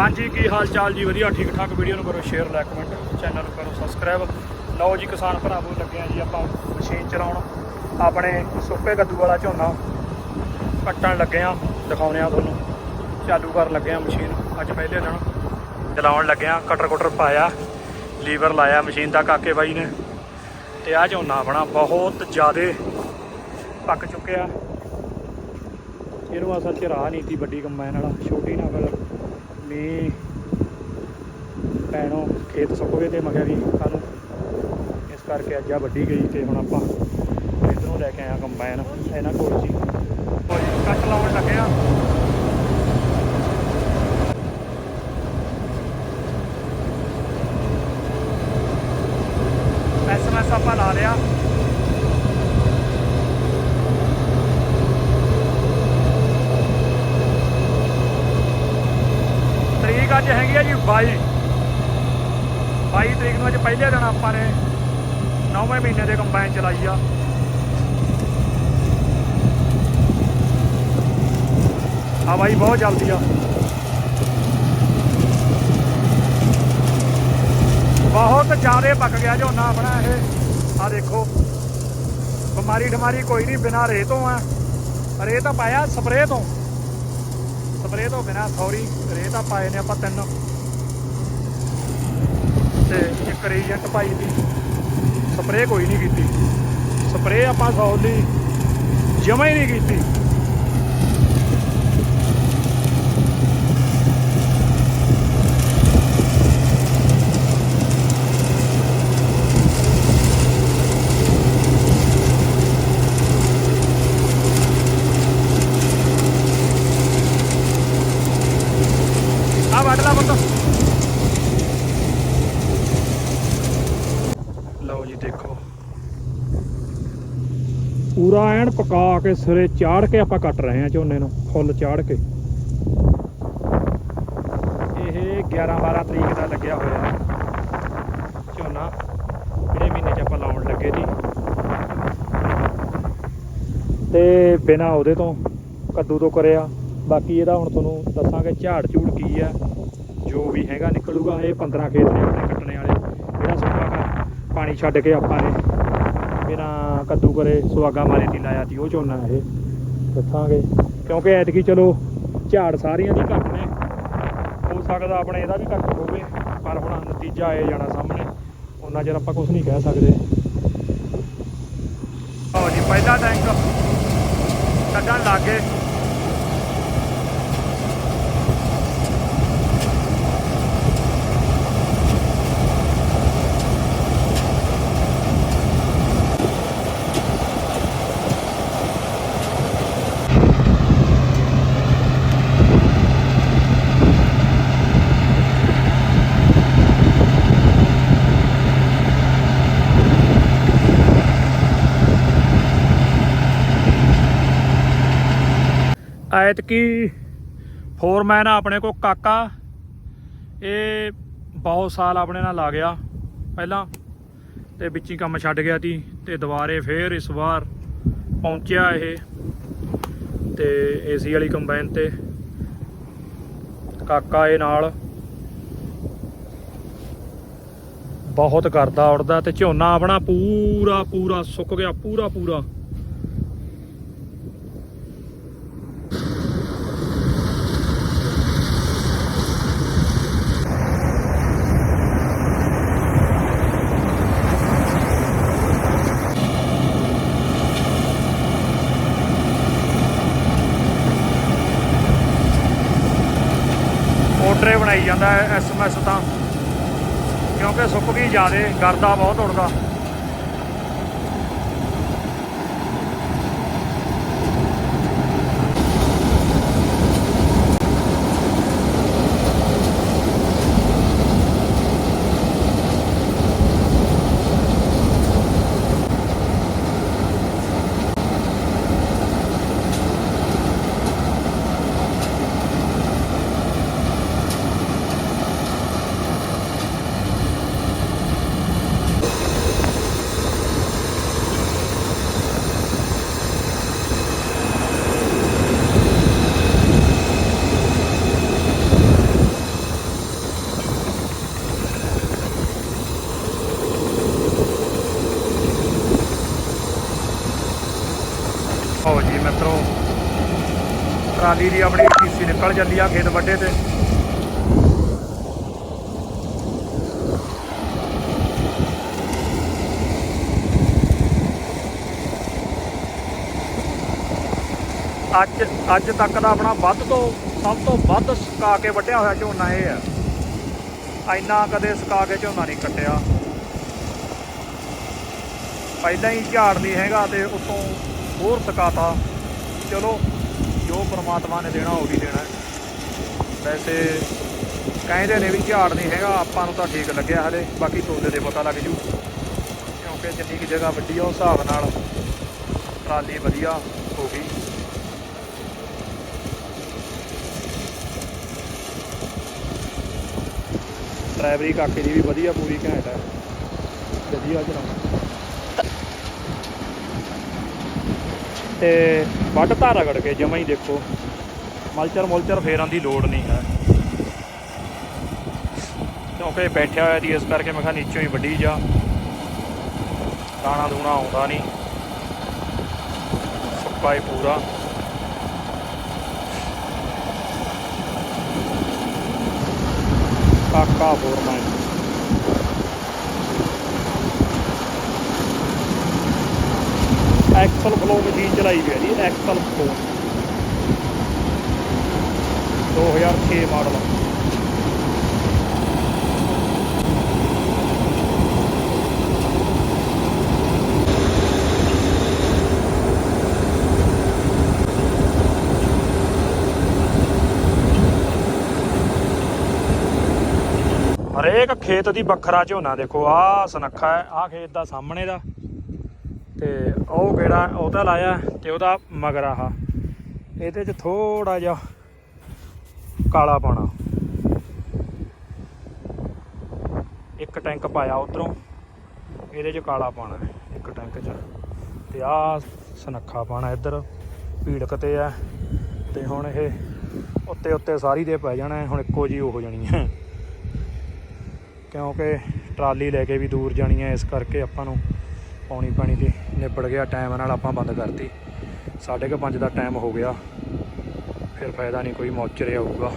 ਹਾਂਜੀ, ਕੀ ਹਾਲ ਚਾਲ ਜੀ? ਵਧੀਆ ਠੀਕ ਠਾਕ ਵੀਡੀਓ ਨੂੰ ਕਰੋ ਸ਼ੇਅਰ ਲਾਈਕ ਕਮੈਂਟ ਚੈਨਲ ਨੂੰ ਕਰੋ ਸਬਸਕ੍ਰਾਈਬ ਲਓ ਜੀ, ਕਿਸਾਨ ਭਰਾਵੋ, ਲੱਗੇ ਆ ਜੀ ਆਪਾਂ ਮਸ਼ੀਨ ਚਲਾਉਣ। ਆਪਣੇ ਸੁੱਕੇ ਕੱਦੂ ਵਾਲਾ ਝੋਨਾ ਕੱਟਣ ਲੱਗੇ ਆ। ਦਿਖਾਉਣੇ ਆ ਤੁਹਾਨੂੰ। ਚਾਲੂ ਕਰਨ ਲੱਗੇ ਆ ਮਸ਼ੀਨ ਅੱਜ ਪਹਿਲੇ ਦਿਨ ਚਲਾਉਣ ਲੱਗੇ ਆ। ਕਟਰ ਕੁਟਰ ਪਾਇਆ ਲੀਵਰ ਲਾਇਆ ਮਸ਼ੀਨ ਦਾ, ਕਾਕੇ ਬਾਈ ਨੇ। ਤੇ ਆ ਝੋਨਾ ਆਪਣਾ ਬਹੁਤ ਜ਼ਿਆਦੇ ਪੱਕ ਚੁੱਕਿਆ। ਇਹਨੂੰ ਅਸਲ 'ਚ ਰਾਹ ਨਹੀਂ ਤੀ ਵੱਡੀ ਕੰਬਾਈਨ ਵਾਲਾ। ਛੋਟੀ ਨਾਲ ਫਿਰ ਮੀਂਹ ਖੇਤ ਸੁੱਕ ਗਏ ਤੇ ਮਗਰ ਕਿਹਾ ਵੀ ਸਾਨੂੰ ਇਸ ਕਰਕੇ ਅੱਜ ਆ ਵੱਡੀ ਗਈ ਤੇ ਹੁਣ ਆਪਾਂ ਇਧਰੋਂ ਲੈ ਕੇ ਆਇਆ ਕੰਬਾਈਨ, ਇਹਨਾਂ ਕੋਲ ਸੀ ਕੱਟ ਲਾਉਣ ਲੱਗਿਆ ਆ। ਐਸਐਮਐਸ ਆਪਾਂ ਲਾ ਲਿਆ ਤਰੀਕ ਅੱਜ ਹੈਗੀ ਆ ਜੀ 22 22 ਤਰੀਕ ਨੂੰ ਅੱਜ ਪਹਿਲੇ ਦਿਨ ਆਪਾਂ ਨੇ 9ਵੇਂ ਮਹੀਨੇ ਦੇ ਕੰਬਾਈਨ ਚਲਾਈ ਆ। ਹਵਾਈ ਬਹੁਤ ਚੱਲਦੀ ਆ। ਬਹੁਤ ਜ਼ਿਆਦਾ ਪੱਕ ਗਿਆ ਝੋਨਾ ਆਪਣਾ ਇਹ। ਆ ਦੇਖੋ। ਬਿਮਾਰੀ ਠਮਾਰੀ ਕੋਈ ਨਹੀਂ, ਬਿਨਾ ਰੇ ਤੋਂ ਆ। ਰੇ ਤਾਂ ਪਾਇਆ ਸਪਰੇਅ ਤੋਂ। ਸਪਰੇਅ ਤੋਂ ਬਿਨਾ ਸੌਰੀ ਰੇ ਤਾਂ ਪਾਏ ਨੇ ਆਪਾਂ ਤਿੰਨ। ਤੇ ਇੱਕ ਰੀਜੈਂਟ ਪਾਈ ਦੀ। ਸਪਰੇਅ ਕੋਈ ਨਹੀਂ ਕੀਤੀ। ਸਪਰੇਅ ਆਪਾਂ ਸੌਲੀ ਜਮਾ ਹੀ ਨਹੀਂ ਕੀਤੀ ਆ ਵੱਢ ਲਾ ਪੁੱਤ ਲਓ ਜੀ ਦੇਖੋ। ਪੂਰਾ ਐਨ ਪਕਾ ਕੇ ਸਿਰੇ ਚਾੜ ਕੇ ਆਪਾਂ ਕੱਟ ਰਹੇ ਹਾਂ ਝੋਨੇ ਨੂੰ, ਫੁੱਲ ਚਾੜ ਕੇ। ਇਹ 11 12 ਤਰੀਕ ਦਾ ਲੱਗਿਆ ਹੋਇਆ ਝੋਨਾ ਜਿਹੜੇ ਮਹੀਨੇ 'ਚ ਆਪਾਂ ਲਾਉਣ ਲੱਗੇ ਜੀ। ਤੇ ਬਿਨਾ ਉਹਦੇ ਤੋਂ ਕੱਦੂ ਤੋਂ ਕਰਿਆ। ਬਾਕੀ ਇਹਦਾ ਹੁਣ ਤੁਹਾਨੂੰ ਦੱਸਾਂਗੇ ਝਾੜ ਝੂੜ ਕੀ ਆ ਜੋ ਵੀ ਹੈਗਾ ਨਿਕਲੂਗਾ, ਇਹ 15 ਖੇਤ ਨੇ ਆਪਣੇ ਕੱਟਣੇ ਵਾਲੇ ਜਿਹੜਾ ਸੁੱਕਾ ਗਾ, ਪਾਣੀ ਛੱਡ ਕੇ ਆਪਾਂ ਨੇ ਬਿਨਾ ਕੱਦੂ ਕਰੇ ਸੁਹਾਗਾ ਮਾਰੇ ਦੀ ਲਾਇਆ ਤੀ ਉਹ ਝੋਨਾ ਇਹ ਦੱਸਾਂਗੇ। ਕਿਉਂਕਿ ਐਤਕੀ ਚਲੋ ਝਾੜ ਸਾਰੀਆਂ ਦੀ ਘੱਟ ਨੇ, ਹੋ ਸਕਦਾ ਆਪਣੇ ਇਹਦਾ ਵੀ ਘੱਟ ਹੋਵੇ, ਪਰ ਹੁਣ ਨਤੀਜਾ ਆਏ ਜਾਣਾ ਸਾਹਮਣੇ ਉਹਨਾਂ ਚਿਰ ਆਪਾਂ ਕੁਝ ਨਹੀਂ ਕਹਿ ਸਕਦੇ। ਆਓ ਜੀ, ਪਹਿਲਾ ਟੈਂਕ ਕੱਢਣ ਲੱਗੇ ਐਤਕੀ ਫੋਰਮੈਨ ਆ ਆਪਣੇ ਕੋ ਕਾਕਾ। ਇਹ ਬਹੁਤ ਸਾਲ ਆਪਣੇ ਨਾਲ ਲਾ ਗਿਆ ਪਹਿਲਾਂ, ਤੇ ਵਿੱਚ ਕੰਮ ਛੱਡ ਗਿਆ ਸੀ ਤੇ ਦੁਬਾਰੇ ਫੇਰ ਇਸ ਵਾਰ ਪਹੁੰਚਿਆ ਇਹ, ਤੇ ਏਸੀ ਵਾਲੀ ਕੰਬਾਈਨ ਤੇ। ਕਾਕਾ ਇਹ ਨਾਲ ਬਹੁਤ ਕਰਦਾ ਉੜਦਾ ਤੇ ਝੋਨਾ ਆਪਣਾ ਪੂਰਾ ਪੂਰਾ ਸੁੱਕ ਗਿਆ ਪੂਰਾ ਪੂਰਾ ਜਾਂਦਾ ਐਸਐਮਐਸ ਤਾਂ ਕਿਉਂਕਿ ਸੁੱਕ ਗਈ ਜ਼ਿਆਦੇ ਗਰਦਾ ਬਹੁਤ ਉੜਦਾ ਟਰਾਲੀ ਦੀ ਆਪਣੀ ਟੀਸੀ ਨਿਕਲ ਜਾਂਦੀ ਆ ਖੇਤ ਵੱਡੇ ਤੇ। ਅੱਜ ਅੱਜ ਤੱਕ ਦਾ ਆਪਣਾ ਵੱਧ ਤੋਂ, ਸਭ ਤੋਂ ਵੱਧ ਸੁਕਾ ਕੇ ਵੱਢਿਆ ਹੋਇਆ ਝੋਨਾ ਇਹ ਆ। ਇੰਨਾ ਕਦੇ ਸੁਕਾ ਕੇ ਝੋਨਾ ਨਹੀਂ ਕੱਟਿਆ। ਪਹਿਲਾਂ ਹੀ ਝਾੜ ਨਹੀਂ ਹੈਗਾ ਤੇ ਉਤੋਂ ਹੋਰ ਸੁਕਾਤਾ। ਚਲੋ ਜੋ ਪ੍ਰਮਾਤਮਾ ਨੇ ਦੇਣਾ ਉਹ ਵੀ ਦੇਣਾ। ਵੈਸੇ ਕਹਿੰਦੇ ਨੇ ਵੀ ਝਾੜ ਨਹੀਂ ਹੈਗਾ, ਆਪਾਂ ਨੂੰ ਤਾਂ ਠੀਕ ਲੱਗਿਆ ਹਲੇ, ਬਾਕੀ ਤੋਲੇ ਦੇ ਪਤਾ ਲੱਗ ਜੂ। ਕਿਉਂਕਿ ਜਿੰਨੀ ਕਿ ਜਗ੍ਹਾ ਵੱਡੀ ਆ, ਉਸ ਹਿਸਾਬ ਨਾਲ ਟਰਾਲੀ ਵਧੀਆ ਹੋ ਗਈ। ਡਰਾਈਵਰੀ ਕਾਕੇ ਦੀ ਵੀ ਵਧੀਆ ਪੂਰੀ ਘੈਂਟ ਹੈ ਵਧੀਆ ਚਲਾਉਂਦਾ। ਤੇ ਵੱਢ ਤਾਂ ਰਗੜ ਕੇ ਜਮਾਂ ਹੀ ਦੇਖੋ। ਮਲਚਰ ਮੁਲਚਰ ਫੇਰਨ ਦੀ ਲੋੜ ਨਹੀਂ ਹੈ। ਕਿਉਂਕਿ ਬੈਠਿਆ ਹੋਇਆ ਦੀ ਇਸ ਕਰਕੇ ਮੈਂ ਕਿਹਾ ਨੀਚੋਂ ਹੀ ਵੱਡੀ ਜਾ। ਦਾਣਾ ਦੂਣਾ ਆਉਂਦਾ ਨਹੀਂ। ਸੁੱਕਾ ਹੀ ਪੂਰਾ। ਕਾਕਾ ਫੋਰਮੈਨ ਐਕਸਲ ਫਲੋ ਮਸ਼ੀਨ ਚਲਾਈ ਵੀ ਹੈ ਜੀ ਐਕਸਲ ਫਲੋ 2006 ਮਾਡਲ। ਹਰੇਕ ਖੇਤ ਦੀ ਵੱਖਰਾ ਝੋਨਾ ਦੇਖੋ, ਆਹ ਸਨੱਖਾ ਹੈ, ਆਹ ਖੇਤ ਦਾ ਸਾਹਮਣੇ ਦਾ। ਤੇ ਉਹ ਗੇੜਾ ਉਹਦਾ ਲਾਇਆ ਤੇ ਉਹਦਾ ਮਗਰ ਆਹ। ਇਹਦੇ 'ਚ ਥੋੜਾ ਜਿਹਾ ਕਾਲਾ ਪਾਣਾ ਇੱਕ ਟੈਂਕ ਪਾਇਆ ਉਧਰੋਂ, ਇਹਦੇ 'ਚ ਕਾਲਾ ਪਾਣਾ ਇੱਕ ਟੈਂਕ 'ਚ। ਤੇ ਆਹ ਸਨੱਖਾ ਪਾਣਾ ਇੱਧਰ, ਭੀੜਕ ਤੇ ਆ। ਤੇ ਹੁਣ ਇਹ ਉੱਤੇ ਉੱਤੇ ਸਾਰੀ ਦੇ ਪੈ ਜਾਣਾ, ਹੁਣ ਇੱਕੋ ਜੀ ਹੋ ਜਾਣੀ ਹੈ। ਕਿਉਂਕਿ ਟਰਾਲੀ ਲੈ ਕੇ ਵੀ ਦੂਰ ਜਾਣੀ ਹੈ, ਇਸ ਕਰਕੇ ਆਪਾਂ ਨੂੰ ਪਾਉਣੀ ਪਾਣੀ ਦੀ ਨਿਬੜ ਗਿਆ ਟਾਈਮ ਨਾਲ ਆਪਾਂ ਬੰਦ ਕਰਤੀ। ਸਾਢੇ ਕੁ ਪੰਜ ਦਾ ਟਾਈਮ ਹੋ ਗਿਆ। ਫਿਰ ਫਾਇਦਾ ਨਹੀਂ, ਕੋਈ ਮੌਚਰੇ ਆਊਗਾ।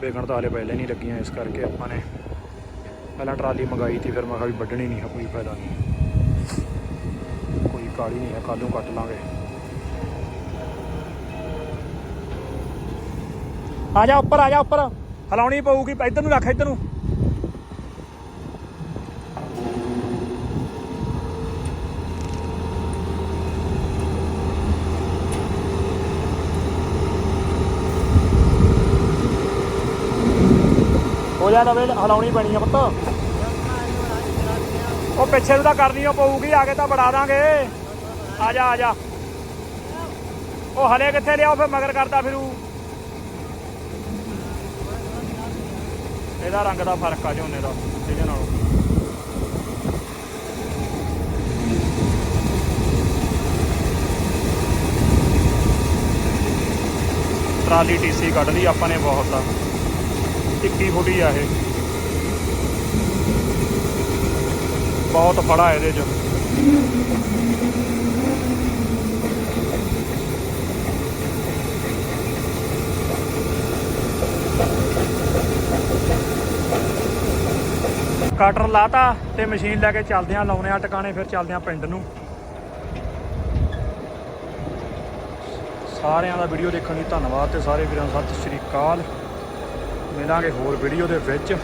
ਵੇਖਣ ਤਾਂ ਹਾਲੇ ਪਹਿਲੇ ਨਹੀਂ ਲੱਗੀਆਂ, ਇਸ ਕਰਕੇ ਆਪਾਂ ਨੇ ਪਹਿਲਾਂ ਟਰਾਲੀ ਮੰਗਾਈ ਤੀ ਫਿਰ ਮੈਂ ਕਿਹਾ ਵੀ ਵੱਢਣੀ ਨਹੀਂ ਹੈ ਕੋਈ ਫਾਇਦਾ ਨਹੀਂ। ਕੋਈ ਕਾਲੀ ਨਹੀਂ ਹੈ, ਕੱਲ੍ਹ ਨੂੰ ਕੱਟ ਲਾਂਗੇ। ਆ ਜਾ ਉੱਪਰ, ਆ ਜਾ ਉੱਪਰ। ਹਲਾਉਣੀ ਪਊਗੀ, ਇੱਧਰ ਨੂੰ ਰੱਖ, ਇੱਧਰ ਨੂੰ। ਜਾ ਦਵੇ ਹਲਾਉਣੀ ਪੈਣੀ ਆ ਪੁੱਤ। ਉਹ ਪਿੱਛੇ ਨੂੰ ਤਾਂ ਕਰਨੀ ਓ ਪਊਗੀ ਆਗੇ ਤਾਂ ਬੜਾ ਦਾਂਗੇ। ਆ ਜਾ ਆ ਜਾ। ਉਹ ਹਲੇ ਕਿੱਥੇ ਲਿਆਓ ਫਿਰ ਮਗਰ ਕਰਦਾ ਫਿਰੂ। ਇਹਦਾ ਰੰਗ ਦਾ ਫ਼ਰਕ ਆ ਝੋਨੇ ਦਾ ਇਹਦੇ ਨਾਲੋਂ। ਟਰਾਲੀ ਟੀਸੀ ਕੱਢ ਲਈ ਆਪਾਂ ਨੇ ਬਹੁਤ ਆ। 21 ਫੁੱਟੀ ਆ ਇਹ। ਬਹੁਤ ਫੜਾ ਇਹਦੇ ਚ। ਕਟਰ ਲਾਤਾ ਤੇ ਮਸ਼ੀਨ ਲੈ ਕੇ ਚੱਲਦੇ ਆ ਲਾਉਣੇ ਆ ਟਿਕਾਣੇ, ਫਿਰ ਚੱਲਦੇ ਆ ਪਿੰਡ ਨੂੰ। ਸਾਰਿਆਂ ਦਾ ਵੀਡੀਓ ਦੇਖਣ ਲਈ ਧੰਨਵਾਦ ਤੇ ਸਾਰੇ ਵੀਰਾਂ ਨੂੰ ਸਤਿ ਸ਼੍ਰੀ ਅਕਾਲ। ਮਿਲਾਂਗੇ ਹੋਰ ਵੀਡੀਓ ਦੇ ਵਿੱਚ।